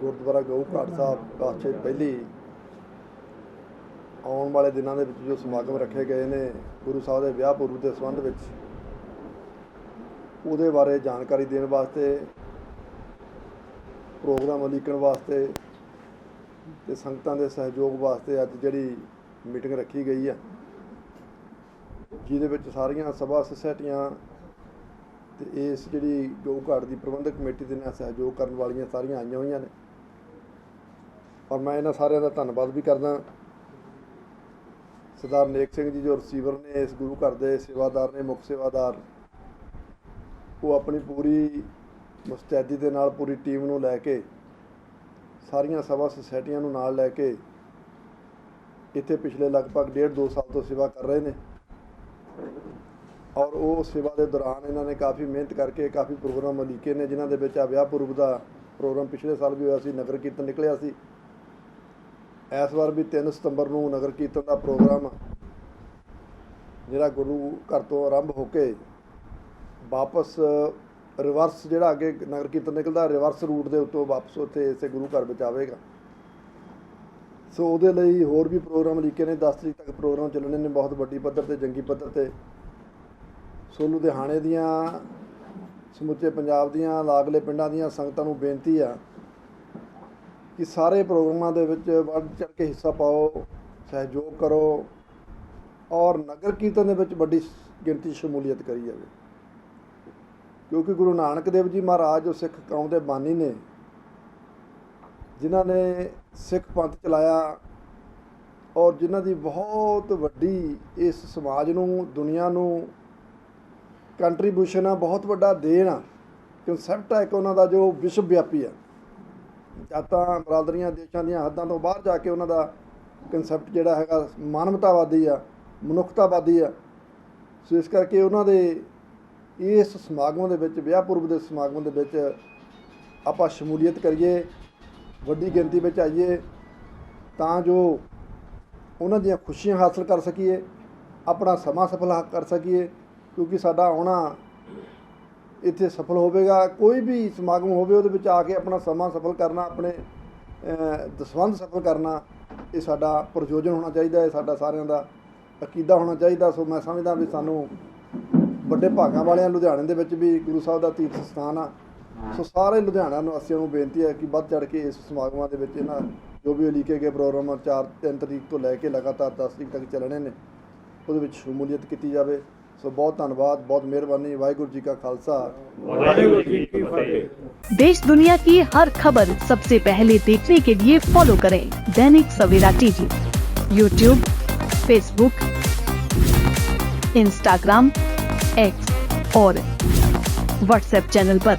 ਗੁਰਦੁਆਰਾ ਗਊ ਘਾਟ ਸਾਹਿਬ ਪਾਸੇ ਪਹਿਲੀ ਆਉਣ ਵਾਲੇ ਦਿਨਾਂ ਦੇ ਵਿੱਚ ਜੋ ਸਮਾਗਮ ਰੱਖੇ ਗਏ ਨੇ ਗੁਰੂ ਸਾਹਿਬ ਦੇ ਵਿਆਹ ਪੁਰਬ ਦੇ ਸੰਬੰਧ ਵਿੱਚ ਉਹਦੇ ਬਾਰੇ ਜਾਣਕਾਰੀ ਦੇਣ ਵਾਸਤੇ ਪ੍ਰੋਗਰਾਮ ਉਲੀਕਣ ਵਾਸਤੇ ਤੇ ਸੰਗਤਾਂ ਦੇ ਸਹਿਯੋਗ ਵਾਸਤੇ ਅੱਜ ਜਿਹੜੀ ਮੀਟਿੰਗ ਰੱਖੀ ਗਈ ਹੈ ਜਿਹਦੇ ਵਿੱਚ ਸਾਰੀਆਂ ਸਭਾ ਸੁਸਾਇਟੀਆਂ ਤੇ ਇਸ ਜਿਹੜੀ ਗਊ ਘਾਟ ਦੀ ਪ੍ਰਬੰਧਕ ਕਮੇਟੀ ਦੇ ਨਾਲ ਸਹਿਯੋਗ ਕਰਨ ਵਾਲੀਆਂ ਸਾਰੀਆਂ ਆਈਆਂ ਹੋਈਆਂ ਨੇ। ਔਰ ਮੈਂ ਇਹਨਾਂ ਸਾਰਿਆਂ ਦਾ ਧੰਨਵਾਦ ਵੀ ਕਰਦਾ ਸਰਦਾਰ ਨੇਕ ਸਿੰਘ ਜੀ ਜੋ ਰਿਸੀਵਰ ਨੇ, ਇਸ ਗੁਰੂ ਘਰ ਦੇ ਸੇਵਾਦਾਰ ਨੇ, ਮੁੱਖ ਸੇਵਾਦਾਰ, ਉਹ ਆਪਣੀ ਪੂਰੀ ਮੁਸਤੈਦੀ ਦੇ ਨਾਲ, ਪੂਰੀ ਟੀਮ ਨੂੰ ਲੈ ਕੇ, ਸਾਰੀਆਂ ਸਭਾ ਸੁਸਾਇਟੀਆਂ ਨੂੰ ਨਾਲ ਲੈ ਕੇ, ਇੱਥੇ ਪਿਛਲੇ ਲਗਭਗ ਡੇਢ ਦੋ ਸਾਲ ਤੋਂ ਸੇਵਾ ਕਰ ਰਹੇ ਨੇ। ਔਰ ਉਹ ਸੇਵਾ ਦੇ ਦੌਰਾਨ ਇਹਨਾਂ ਨੇ ਕਾਫੀ ਮਿਹਨਤ ਕਰਕੇ ਕਾਫੀ ਪ੍ਰੋਗਰਾਮ ਲਿਖੇ ਨੇ, ਜਿਨ੍ਹਾਂ ਦੇ ਵਿੱਚ ਆ ਵਿਆਹ ਪੁਰਬ ਦਾ ਪ੍ਰੋਗਰਾਮ ਪਿਛਲੇ ਸਾਲ ਵੀ ਹੋਇਆ ਸੀ, ਨਗਰ ਕੀਰਤਨ ਨਿਕਲਿਆ ਸੀ। ਇਸ ਵਾਰ ਵੀ 3 ਸਤੰਬਰ ਨੂੰ ਨਗਰ ਕੀਰਤਨ ਦਾ ਪ੍ਰੋਗਰਾਮ ਜਿਹੜਾ ਗੁਰੂ ਘਰ ਤੋਂ ਆਰੰਭ ਹੋ ਕੇ ਵਾਪਸ ਰਿਵਰਸ ਜਿਹੜਾ ਅੱਗੇ ਨਗਰ ਕੀਰਤਨ ਨਿਕਲਦਾ, ਰਿਵਰਸ ਰੂਟ ਦੇ ਉੱਤੋਂ ਵਾਪਸ ਉੱਥੇ ਇਸੇ ਗੁਰੂ ਘਰ ਵਿੱਚ ਆਵੇਗਾ। ਸੋ ਉਹਦੇ ਲਈ ਹੋਰ ਵੀ ਪ੍ਰੋਗਰਾਮ ਲਿਖੇ ਨੇ 10 ਤਰੀਕ ਤੱਕ ਪ੍ਰੋਗਰਾਮ ਚੱਲਣੇ ਨੇ, ਬਹੁਤ ਵੱਡੀ ਪੱਧਰ ਤੇ, ਜੰਗੀ ਪੱਧਰ ਤੇ। ਸੋ ਲੁਧਿਆਣੇ ਦੀਆਂ, ਸਮੁੱਚੇ ਪੰਜਾਬ ਦੀਆਂ, ਲਾਗਲੇ ਪਿੰਡਾਂ ਦੀਆਂ ਸੰਗਤਾਂ ਨੂੰ ਬੇਨਤੀ ਆ ਕਿ ਸਾਰੇ ਪ੍ਰੋਗਰਾਮਾਂ ਦੇ ਵਿੱਚ ਵੱਧ ਚੜ ਕੇ ਹਿੱਸਾ ਪਾਓ, ਸਹਿਯੋਗ ਕਰੋ ਔਰ ਨਗਰ ਕੀਰਤਨ ਦੇ ਵਿੱਚ ਵੱਡੀ ਗਿਣਤੀ ਸ਼ਮੂਲੀਅਤ ਕਰੀ ਜਾਵੇ। ਕਿਉਂਕਿ ਗੁਰੂ ਨਾਨਕ ਦੇਵ ਜੀ ਮਹਾਰਾਜ, ਜੋ ਸਿੱਖ ਕੌਮ ਦੇ ਬਾਨੀ ਨੇ, ਜਿਨ੍ਹਾਂ ਨੇ ਸਿੱਖ ਪੰਥ ਚਲਾਇਆ ਔਰ ਜਿਨ੍ਹਾਂ ਦੀ ਬਹੁਤ ਵੱਡੀ ਇਸ ਸਮਾਜ ਨੂੰ, ਦੁਨੀਆ ਨੂੰ ਕੰਟਰੀਬਿਊਸ਼ਨ ਆ, ਬਹੁਤ ਵੱਡਾ ਦੇਣ ਆ। ਕਨਸੈਪਟ ਆ ਇੱਕ ਉਹਨਾਂ ਦਾ ਜੋ ਵਿਸ਼ਵ ਵਿਆਪੀ ਆ। ਜਾਤਾਂ ਬਰਾਦਰੀਆਂ, ਦੇਸ਼ਾਂ ਦੀਆਂ ਹੱਦਾਂ ਤੋਂ ਬਾਹਰ ਜਾ ਕੇ ਉਹਨਾਂ ਦਾ ਕਨਸੈਪਟ ਜਿਹੜਾ ਹੈਗਾ ਮਾਨਵਤਾਵਾਦੀ ਆ, ਮਨੁੱਖਤਾਵਾਦੀ ਆ। ਸੋ ਇਸ ਕਰਕੇ ਉਹਨਾਂ ਦੇ ਇਸ ਸਮਾਗਮ ਦੇ ਵਿੱਚ, ਵਿਆਹ ਪੁਰਬ ਦੇ ਸਮਾਗਮ ਦੇ ਵਿੱਚ ਆਪਾਂ ਸ਼ਮੂਲੀਅਤ ਕਰੀਏ, ਵੱਡੀ ਗਿਣਤੀ ਵਿੱਚ ਆਈਏ, ਤਾਂ ਜੋ ਉਹਨਾਂ ਦੀਆਂ ਖੁਸ਼ੀਆਂ ਹਾਸਲ ਕਰ ਸਕੀਏ, ਆਪਣਾ ਸਮਾਂ ਸਫਲ ਹਾ- ਕਰ ਸਕੀਏ। ਕਿਉਂਕਿ ਸਾਡਾ ਆਉਣਾ ਇੱਥੇ ਸਫਲ ਹੋਵੇਗਾ ਕੋਈ ਵੀ ਸਮਾਗਮ ਹੋਵੇ ਉਹਦੇ ਵਿੱਚ ਆ ਕੇ ਆਪਣਾ ਸਮਾਂ ਸਫਲ ਕਰਨਾ ਆਪਣੇ ਅਹ, ਦਸਵੰਧ ਸਫਲ ਕਰਨਾ ਇਹ ਸਾਡਾ ਪ੍ਰਯੋਜਨ ਹੋਣਾ ਚਾਹੀਦਾ ਹੈ ਸਾਡਾ ਸਾਰਿਆਂ ਦਾ ਅਕੀਦਾ ਹੋਣਾ ਚਾਹੀਦਾ। ਸੋ ਮੈਂ ਸਮਝਦਾ ਵੀ ਸਾਨੂੰ ਵੱਡੇ ਭਾਗਾਂ ਵਾਲਿਆਂ ਲੁਧਿਆਣੇ ਦੇ ਵਿੱਚ ਵੀ ਗੁਰੂ ਸਾਹਿਬ ਦਾ ਤੀਰਥ ਸਥਾਨ ਆ। ਸੋ ਸਾਰੇ ਲੁਧਿਆਣਾ ਨਿਵਾਸੀਆਂ ਨੂੰ ਬੇਨਤੀ ਹੈ ਕਿ ਵੱਧ ਚੜ ਕੇ ਇਸ ਸਮਾਗਮਾਂ ਦੇ ਵਿੱਚ ਇਹਨਾਂ ਜੋ ਵੀ ਉਲੀਕੇ ਗਏ ਪ੍ਰੋਗਰਾਮ 4 3 ਤਰੀਕ ਤੋਂ ਲੈ ਕੇ ਲਗਾਤਾਰ 10 ਤਰੀਕ ਤੱਕ ਚੱਲਣੇ ਨੇ ਉਹਦੇ ਵਿੱਚ ਸ਼ਮੂਲੀਅਤ ਕੀਤੀ ਜਾਵੇ। ਸੋ ਬਹੁਤ ਧੰਨਵਾਦ ਬਹੁਤ ਮਿਹਰਬਾਨੀ ਵਾਹਿਗੁਰੂ ਜੀ ਕਾ ਖਾਲਸਾ वाहिगुरु जी की फतेह देश दुनिया की हर खबर सबसे पहले देखने के लिए फॉलो करें Dainik Savera TV YouTube Facebook Instagram X और व्हाट्सएप चैनल पर।